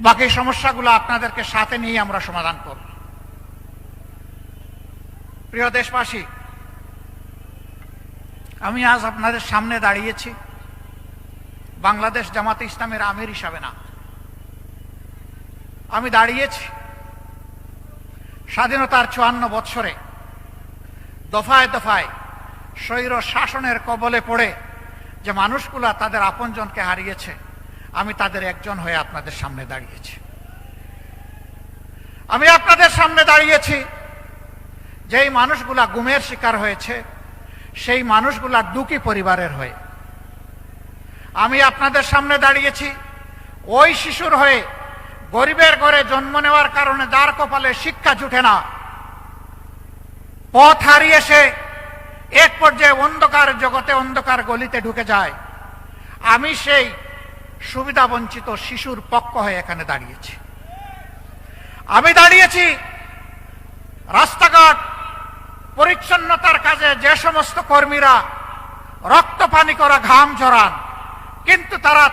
বাকি সমস্যাগুলো আপনাদেরকে সাথে নিয়ে আমরা সমাধান করব। প্রিয় দেশবাসী, আমি আজ আপনাদের সামনে দাঁড়িয়েছি। বাংলাদেশ জামাতে ইসলামের আমির হিসাবে না। আমি দাঁড়িয়েছি স্বাধীনতার চুয়ান্ন বৎসরে দফায় দফায় স্বৈর শাসনের কবলে পড়ে যে মানুষগুলা তাদের আপনজনকে হারিয়েছে। আমি তাদের একজন হয়ে আপনাদের সামনে দাঁড়িয়েছি। আমি আপনাদের সামনে দাঁড়িয়েছি। যেই মানুষগুলা গুমের শিকার হয়েছে, সেই মানুষগুলা দুঃখী পরিবারের হয়ে। আমি আপনাদের সামনে দাঁড়িয়েছি। ওই শিশুর হয়ে গরিবের ঘরে জন্ম নেওয়ার কারণে যার কপালে শিক্ষা জুটে না। পথ হারিয়ে সে এক পর্যায়ে অন্ধকার জগতে অন্ধকার গলিতে ঢুকে যায়। আমি সেই সুবিধা বঞ্চিত শিশুর পক্ষ হয়ে এখানে দাঁড়িয়েছি। আমি দাঁড়িয়েছি রাস্তাঘাট, পরিচ্ছন্নতার কাজে যে সমস্ত কর্মীরা রক্ত পানি করা ঘাম ঝরান কিন্তু তারা